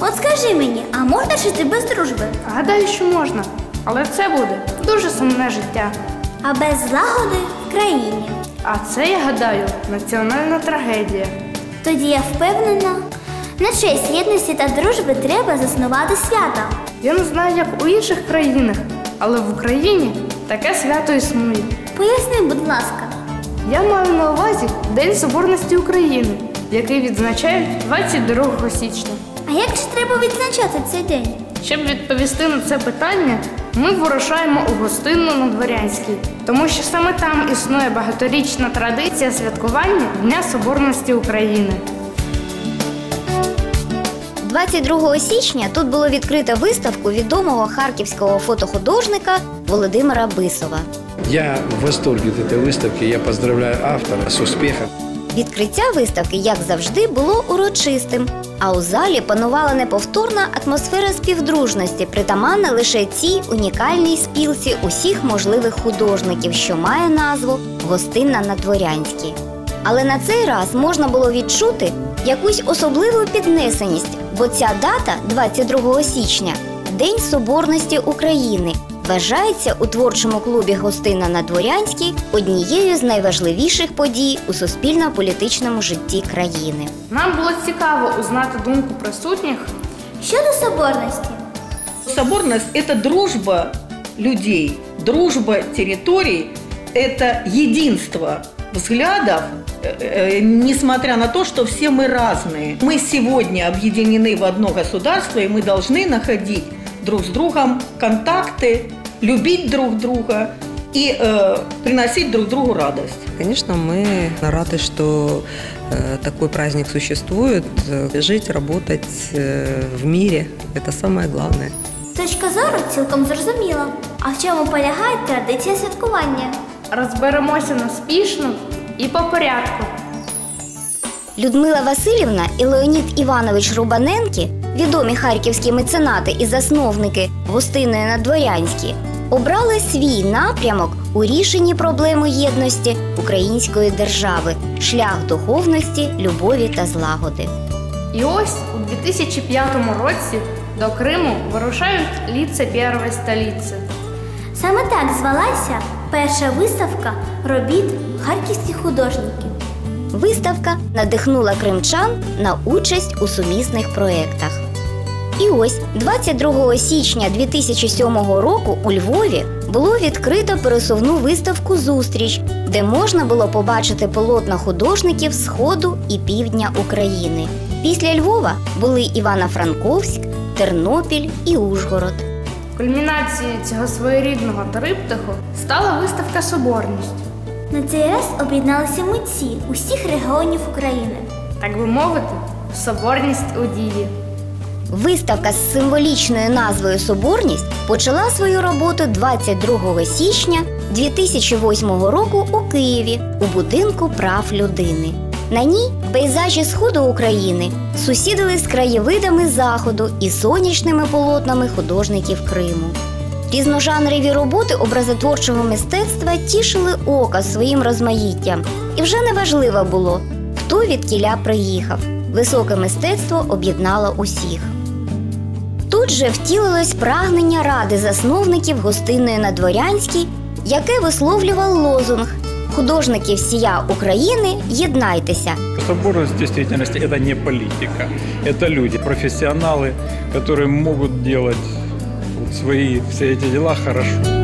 От скажи мені, а можна жити без дружби? Гадаю, що можна, але це буде дуже сумне життя. А без злагоди в країні? А це, я гадаю, національна трагедія. Тоді я впевнена, на честь єдності та дружби треба заснувати свята. Я не знаю, як у інших країнах, але в Україні таке свято існує. Поясни, будь ласка. Я маю на увазі День Соборності України, який відзначають 22 січня. А як же треба відзначати цей день? Щоб відповісти на це питання, ми вирушаємо у гостинну на Дворянській, тому що саме там існує багаторічна традиція святкування Дня Соборності України. 22 січня тут було відкрито виставку відомого харківського фотохудожника Володимира Бисова. Я в восторге от этой выставки. Я поздравляю автора с успехом. Відкриття виставки, як завжди, було урочистим, а у залі панувала неповторна атмосфера співдружності, притаманна лише цій унікальній спілці усіх можливих художників, що має назву Гостинна на Дворянській. Але на цей раз можна було відчути якусь особливу піднесеність, бо ця дата, 22 січня, День Соборності України, вважається у творчому клубі Гостина на Дворянській однією з найважливіших подій у суспільно-політичному житті країни. Нам було цікаво узнати думку присутніх Щодо соборності. Соборность – это дружба людей, дружба территорий, это единство взглядов, э, э, несмотря на то, что все мы разные. Мы сегодня объединены в одно государство, и мы должны находить друг с другом контакты, любить друг друга и э, приносить друг другу радость. Конечно, мы рады, что э, такой праздник существует. Э, Жить, работать э, в мире – это самое главное. Точка зору цілком зрозуміла. А в чому полягає традиція святкування? розберемося наспішно і по порядку. Людмила Васильівна і Леонід Іванович Рубаненки, відомі харківські меценати і засновники гостиної на Дворянській, обрали свій напрямок у рішенні проблеми єдності української держави, шлях духовності, любові та злагоди. І ось у 2005 році до Криму вирушають ліце першої столиці. Саме так звалася перша виставка робіт харківських художників. Виставка надихнула кримчан на участь у сумісних проєктах. І ось 22 січня 2007 року у Львові було відкрито пересувну виставку Зустріч, де можна було побачити полотна художників Сходу і Півдня України. Після Львова були Івано-Франковськ, Тернопіль і Ужгород. Кульмінацією цього своєрідного триптиху стала виставка Соборність. На цей раз об'єдналися митці усіх регіонів України. Так би мовити, соборність у дії. Виставка з символічною назвою Соборність почала свою роботу 22 січня 2008 року у Києві у будинку прав людини. На ній пейзажі сходу України сусідили з краєвидами заходу і сонячними полотнами художників Криму. Різножанрові роботи образотворчого мистецтва тішили ока своїм розмаїттям, і вже не важливо було, хто від кіля приїхав. Високе мистецтво об'єднало усіх. Тут же втілилось прагнення ради засновників гостиної на Дворянській, яке висловлював лозунг Художники всія України, єднайтеся. Соборность в действительности это не политика, это люди, профессионалы, которые могут делать вот свои все эти дела хорошо.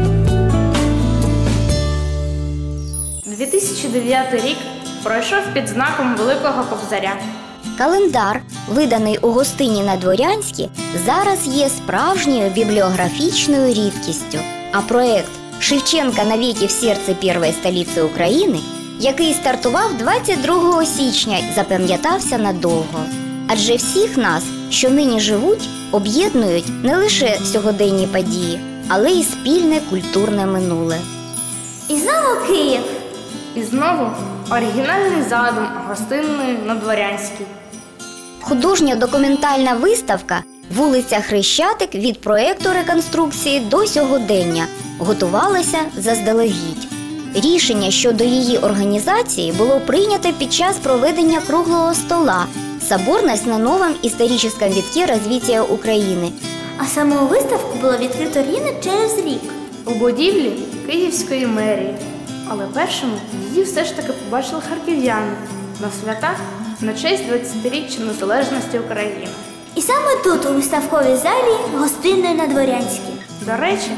2009 рік пройшов під знаком Великого Кобзаря. Календар, виданий у гостині на Дворянській, зараз є справжньою бібліографічною рідкістю. А проект Шевченка навіки в серці першої столиці України, який стартував 22 січня, запам'ятався надовго. Адже всіх нас, що нині живуть, об'єднують не лише сьогоденні події, але й спільне культурне минуле. І знову Київ. І знову оригінальний задум гостинної на Дворянській. Художньо-документальна виставка Вулиця Хрещатик від проекту реконструкції до сьогодення готувалася заздалегідь. Рішення щодо її організації було прийнято під час проведення круглого стола Соборность на новом историческом витке развития Украины. А саму виставку було відкрито рівно через рік. У будівлі Київської мерії. Але першими її все ж таки побачили харків'яни на святах на честь 20-річчя незалежності України. І саме тут, у виставковій залі, гостинної на Дворянській. До речі,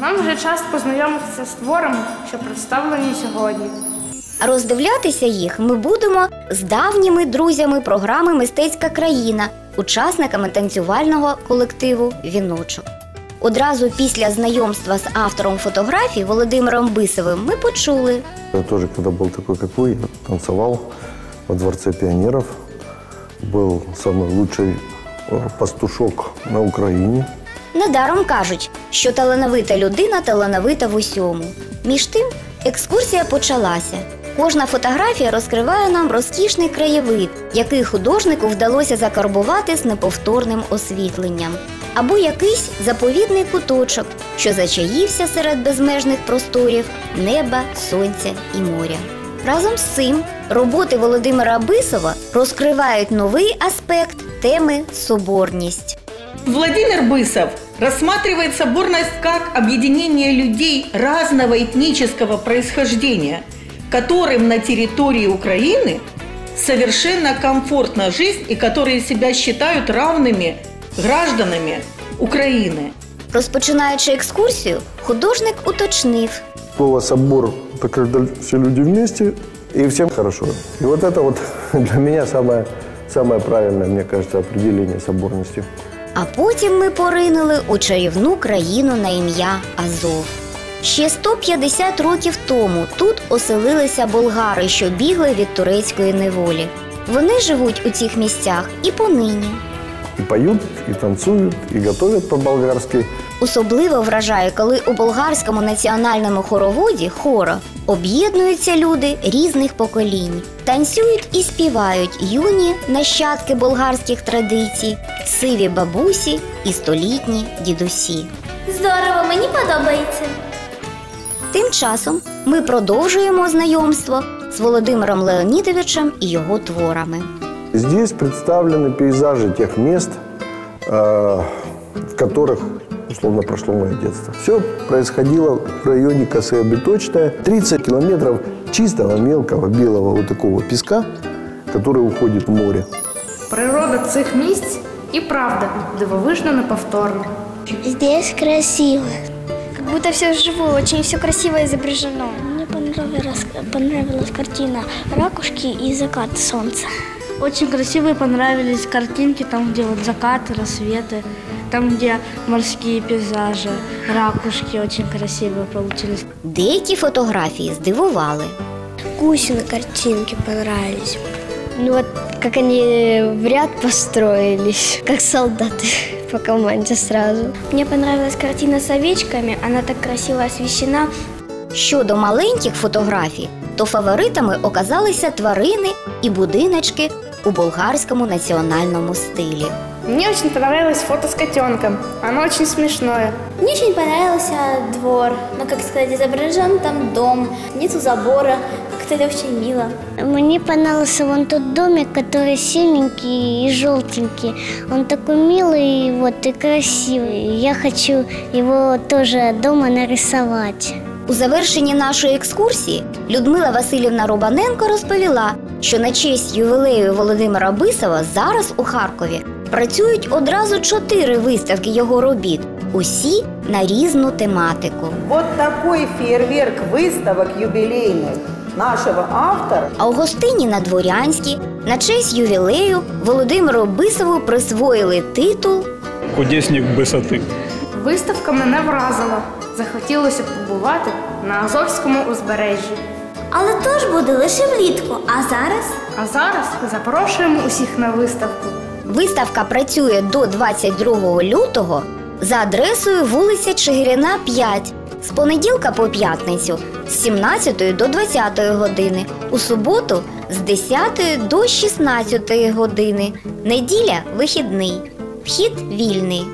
нам вже час познайомитися з творами, що представлені сьогодні. Роздивлятися їх ми будемо з давніми друзями програми Мистецька країна, учасниками танцювального колективу Віночок. Одразу після знайомства з автором фотографій Володимиром Бисовим ми почули, Я тоже, когда был такой, как вы, танцевал во Дворце пионеров. Был самый лучший э, пастушок на Украине. Недаром кажуть, що талановита людина талановита в усьому. Між тим, екскурсія почалася. Кожна фотографія розкриває нам розкішний краєвид, який художнику вдалося закарбувати з неповторним освітленням, або якийсь заповідний куточок, що зачаївся серед безмежних просторів неба, сонця і моря. Разом з цим роботи Володимира Бисова розкривають новий аспект теми соборність. Владимир Бысов рассматривает соборность как объединение людей разного этнического происхождения, которым на территории Украины совершенно комфортно жить и которые себя считают равными гражданами Украины. Розпочинаючи екскурсію, художник уточнив, Слово «собор» – это когда все люди вместе и всем хорошо. И вот это вот для меня самое, самое правильное, мне кажется, определение соборности. а потім ми поринули у чарівну країну на ім'я Азов. Ще 150 років тому тут оселилися болгари, що бігли від турецької неволі. Вони живуть у цих місцях і понині. И поют, и танцуют, и готовят по-болгарски. Особливо вражає, коли у болгарському національному хороводі хоро об'єднуються люди різних поколінь, танцюють і співають юні нащадки болгарських традицій, сиві бабусі і столітні дідусі. Здорово, мені подобається. Тим часом ми продовжуємо знайомство з Володимиром Леонідовичем і його творами. Здесь представлены пейзажи тех мест, э, в которых, условно, прошло мое детство. Все происходило в районе Косы Обеточная. 30 километров чистого, мелкого, белого вот такого песка, который уходит в море. Природа цих місць і правда дивовижно неповторна. Здесь красиво. Как будто все живое, очень все красиво изображено. Мне понравилась, понравилась картина ракушки и закат солнца. Очень красивые понравились картинки, там, где вот закаты, рассветы, там, где морские пейзажи, ракушки очень красивые получились. Деякі фотографії здивували. Гусины картинки понравились. Ну вот как они в ряд построились, как солдаты по команде сразу. Мне понравилась картина с овечками, она так красиво освещена. Щодо маленьких фотографій, то фаворитами оказалися тварини і будиночки у болгарському національному стилі. Мне очень понравилось фото с котенком. Оно очень смешное. Мне очень понравился двор. Ну, как сказать, изображен там дом, нету забора. Как-то это очень мило. Мне понравился вон тот домик, который синенький и желтенький. Он такой милый вот и красивый. Я хочу его тоже дома нарисовать. У завершенні нашої екскурсії Людмила Васильівна Рубаненко розповіла, що на честь ювілею Володимира Бисова зараз у Харкові працюють одразу чотири виставки його робіт, усі на різну тематику. Вот такой фейерверк выставок юбилейных нашего автора А у гостині на Дворянській на честь ювілею Володимиру Бисову присвоїли титул Кудесник высоты. Виставка мене вразила. Захотілося побувати на Азовському узбережжі. Але то ж буде лише влітку. А зараз А зараз запрошуємо усіх на виставку. Виставка працює до 22 лютого за адресою вулиця Чигиряна, 5 з понеділка по п'ятницю з 17 до 20 години, у суботу з 10 до 16 години, неділя вихідний, вхід вільний.